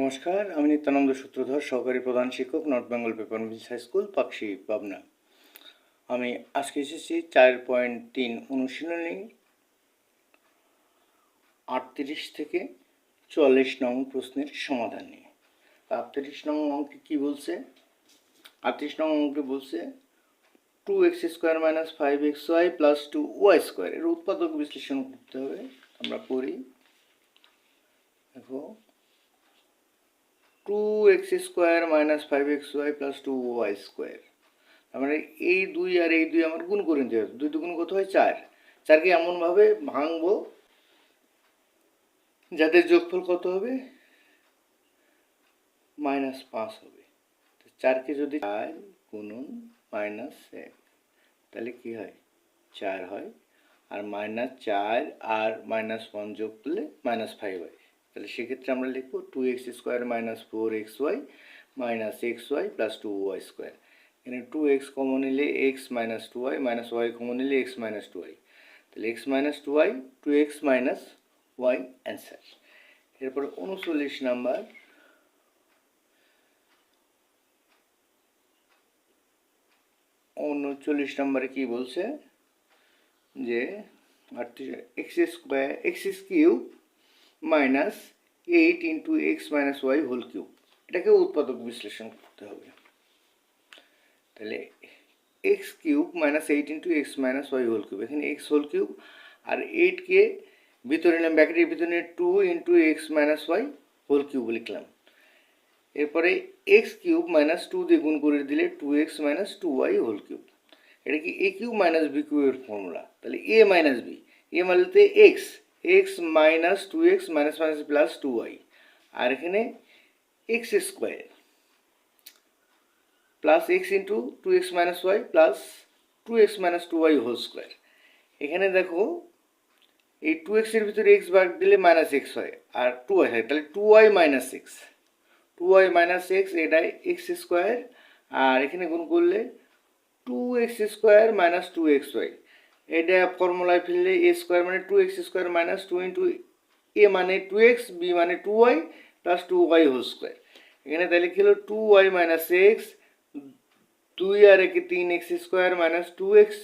নমস্কার, আমি নিত্যানন্দ সূত্রধর, সহকারী প্রধান শিক্ষক, North Bengal Paper Mills High School, Pakshi, Pabna. আমি আজকে এসেছি চার পয়েন্ট তিন অনুশীলনী, আটত্রিশ থেকে চুয়াল্লিশ নং প্রশ্নের সমাধান নিয়ে। আটত্রিশ নং অঙ্কে কী বলছে? আটত্রিশ নং অঙ্কে বলছে two x square minus five x y plus two y square এর উৎপাদক বিশ্লেষণ করতে হবে, আমরা করি দেখো two x square minus five x y plus two y square তার মানে এই দুই আর এই দুই আমার গুণ করে নিতে হবে। দুই দুগুণ কত হয়? চার। চারকে এমনভাবে ভাঙবো যাদের যোগফল কত হবে? মাইনাস পাঁচ হবে। তো চারকে যদি চার গুণন মাইনাস এক, তাহলে কি হয়? চার হয়। আর মাইনাস চার আর মাইনাস ওয়ান যোগ করলে মাইনাস ফাইভ হয়। তাহলে সেক্ষেত্রে আমরা লিখব two x square minus four x y minus x y plus two y square এখানে টু এক্স কমন নিলে x minus two y minus y common নিলে এক্স মাইনাস টু ওয়াই তাহলে x minus two y two x minus y answer এরপর উনচল্লিশ number. উনচল্লিশ নম্বরে কি বলছে? যে আটত্রিশ x square x cube minus eight into x minus y whole cube এটাকে উৎপাদক বিশ্লেষণ করতে হবে। তাহলে x cube minus eight into x minus y whole cube এখানে এক্স হোল কিউব আর এইটকে ভিতরে নিলাম ব্যাকেটের ভিতরে two into x minus y whole cube লিখলাম। এরপরে এক্স কিউব মাইনাস টু দিয়ে গুণ করে দিলে two x minus two y whole cube এটা কি এ কিউব মাইনাস বি কিউবের ফর্মুলা তাহলে এ মাইনাস বি এ মানতে x x minus two x minus minus plus two y আর এখানে x square plus x into two x minus y plus two x minus two y whole square এখানে দেখো, এই two এক্সের ভিতরে x বাদ দিলে minus x হয়, আর two y হয়, তাহলে two y minus x two y minus x এটাই এক্স স্কোয়ার আর এখানে গুণ করলে two x square minus two x y এটা ফর্মুলায় ফেললে এ স্কোয়ার মানে two x square minus two into a মানে টু এক্স বি মানে two y plus two y whole square এখানে তাহলে কি হলো? টু ওয়াই মাইনাস এক্স দুই আর একে তিন x square minus two x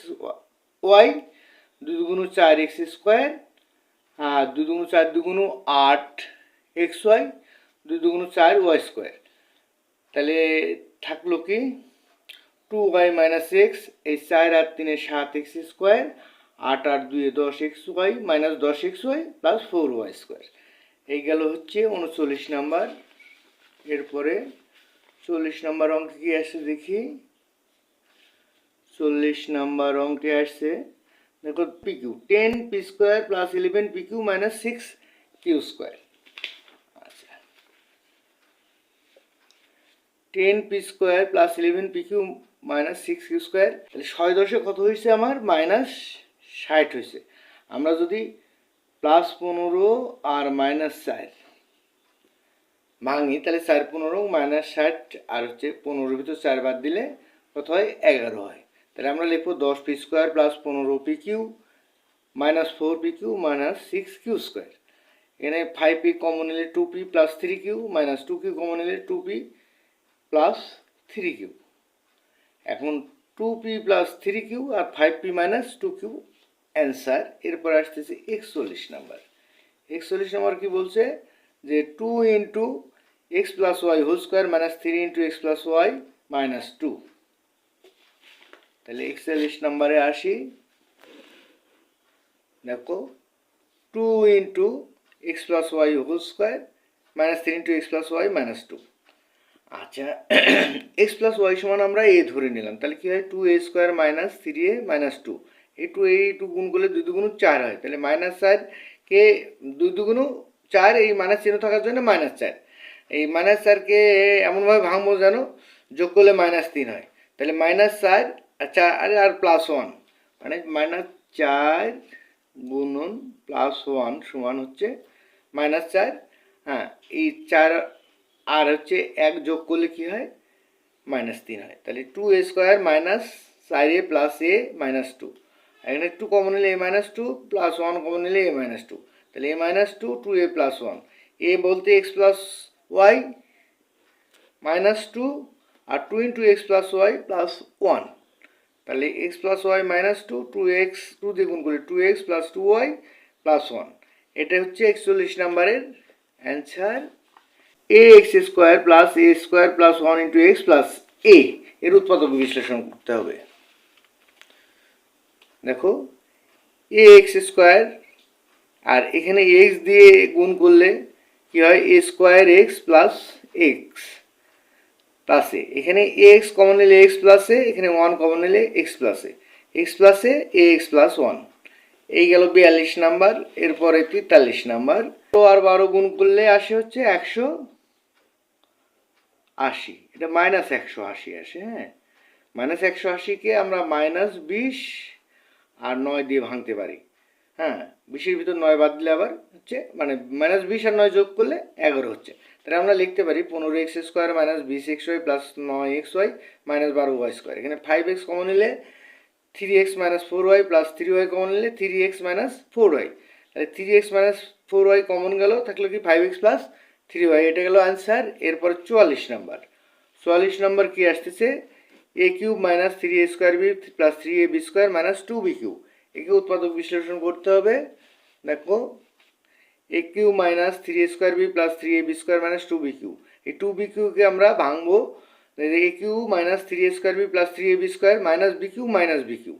y দুই দুগুণ চার এক্স স্কোয়ার আর দুই দুগুণ চার দুগুণ আট এক্স ওয়াই দুই দুগুণ চার ওয়াই স্কোয়ার তাহলে থাকল কি? টু ওয়াই মাইনাস এক্স এই চার আর তিনে সাত এক্স স্কোয়ার আট আর দুয়ে দশ এক্স ওয়াই মাইনাস দশ x y plus four y square এই গেল হচ্ছে উনচল্লিশ নাম্বার। এরপরে চল্লিশ নাম্বার অঙ্কে কি আসছে দেখি? চল্লিশ নাম্বার অঙ্কে আসছে, দেখো p q ten p square plus eleven p q minus six q square আচ্ছা। Ten p square plus eleven p q minus six q square, তাহলে ছয় দশে কত হয়েছে আমার? মাইনাস ষাট হয়েছে। আমরা যদি প্লাস পনেরো আর মাইনাস চার ভাঙি, তাহলে চার পনেরো, মাইনাস ষাট, আর হচ্ছে পনেরোর ভিতর চার বাদ দিলে কত হয়? এগারো হয়। তাহলে আমরা লিখব দশ পি স্কোয়ার প্লাস পনেরো p q, minus four p q, minus six q square. এখানে ফাইভ পি কমন নিলে two p plus three q, minus two q common নিলে two p plus three q. এখন two p plus three q আর five p minus two q answer এরপর আসতেছে একচল্লিশ number একচল্লিশ number কি বলছে? যে two into x plus y whole square minus three into x plus y minus two তাহলে একচল্লিশ নাম্বারে আসি। দেখো two into x plus y whole square minus three into x plus y minus two আচ্ছা x plus y সমান আমরা a ধরে নিলাম। তাহলে কী হয়? Two a square minus three a minus two. A two a two গুণ করলে দুই দুগুণ চার হয়। তাহলে মাইনাস চার কে দুই দুগুণ চার, এই মাইনাস চিহ্ন থাকার জন্য মাইনাস চার। এই মাইনাস চারকে এমনভাবে ভাঙবো যেন যোগ করলে মাইনাস তিন হয়। তাহলে মাইনাস চার আর চার আরে আর প্লাস ওয়ান। মানে মাইনাস চার গুণন প্লাস ওয়ান সমান হচ্ছে মাইনাস চার। হ্যাঁ এই চার আর হচ্ছে এক যোগ করলে কী হয়? মাইনাস তিন হয়। তাহলে টু এ স্কোয়ার মাইনাস চার a plus a minus two এখানে টু কমন নিলে a minus two plus one common নিলে এ মাইনাস টু তাহলে a minus two two a plus one a বলতে x plus y minus two আর two into x plus y plus one তাহলে x plus y minus two two x two দিয়ে গুণ two x plus two y plus one এটা হচ্ছে একচল্লিশ নাম্বারের answer a x square plus a square plus one into x plus a এর উৎপাদক বিশ্লেষণ করতে হবে। দেখো এ এক্স স্কোয়ার আর এখানে এক্স দিয়ে গুণ করলে কি হয়? A square x plus x plus a এখানে এ এক্স কমন নিলে এক্স প্লাস এ এখানে ওয়ান কমন নিলে x plus a x plus a a x plus one এই গেল বিয়াল্লিশ নাম্বার, এরপরে তেতাল্লিশ নাম্বার। তো আর বারো গুণ করলে আসে হচ্ছে একশো আশি। এটা মাইনাস একশো আশি আসে হ্যাঁ? মাইনাস একশো আশিকে আমরা মাইনাস বিশ আর নয় দিয়ে ভাঙতে পারি হ্যাঁ? বিশের ভিতর নয় বাদ দিলে আবার হচ্ছে মানে মাইনাস বিশ আর নয় যোগ করলে এগারো হচ্ছে। তাহলে আমরা লিখতে পারি পনেরো এক্স স্কোয়ার মাইনাস বিশ এক্স ওয়াই প্লাস নয় এক্স ওয়াই মাইনাস বারো ওয়াই স্কোয়ার এখানে ফাইভ এক্স কমন নিলে three x minus four y plus three y common নিলে three x minus four y তাহলে three x minus four y common গেল, থাকল কি five x plus three y এটা গেল অ্যান্সার এরপর চুয়াল্লিশ নাম্বার। চুয়াল্লিশ নম্বর কি আসতেছে? A cube minus three a square b plus three a b square minus two b cube একে উৎপাদক বিশ্লেষণ করতে হবে। দেখো, a cube minus three a square b plus three a b square minus two b cube এই two b কিউকে আমরা ভাঙবো। A cube minus three a square b plus three a b square minus b cube minus b cube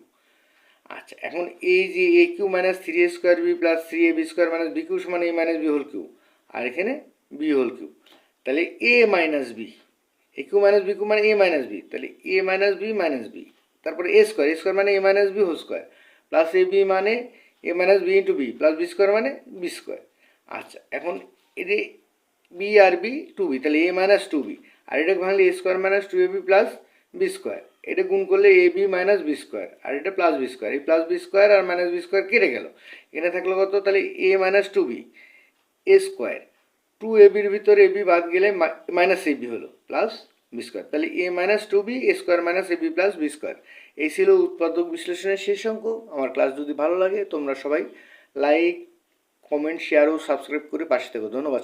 আচ্ছা এখন এই যে a cube minus three a square b plus three a b square minus b cube সমান a minus b whole cube আর এখানে b whole cube তাহলে a minus b a cube minus b cube মানে a minus b তাহলে a minus b minus b তারপরে a square a square মানে a minus b whole square plus a b মানে a minus b into b plus b square মানে B square আচ্ছা এখন এটি b আর b two b তাহলে a minus two b আর এটা ভাঙলে a square minus two a b plus b square এটা গুণ করলে a b minus b square আর এটা প্লাস বি স্কোয়ার এই প্লাস বি স্কোয়ার আর মাইনাস বি স্কোয়ার কেটে গেল। এখানে থাকল কত? তাহলে a minus two b a square two a বির ভিতরে এ বি বাদ গেলে মাইনাস এ বি হলো প্লাস বি স্কোয়ার তাহলে a minus two b a square minus a b plus b square এই ছিল উৎপাদক বিশ্লেষণের শেষ অঙ্ক। আমার ক্লাস যদি ভালো লাগে, তোমরা সবাই লাইক কমেন্ট শেয়ার ও সাবস্ক্রাইব করে পাশে থেকো। ধন্যবাদ।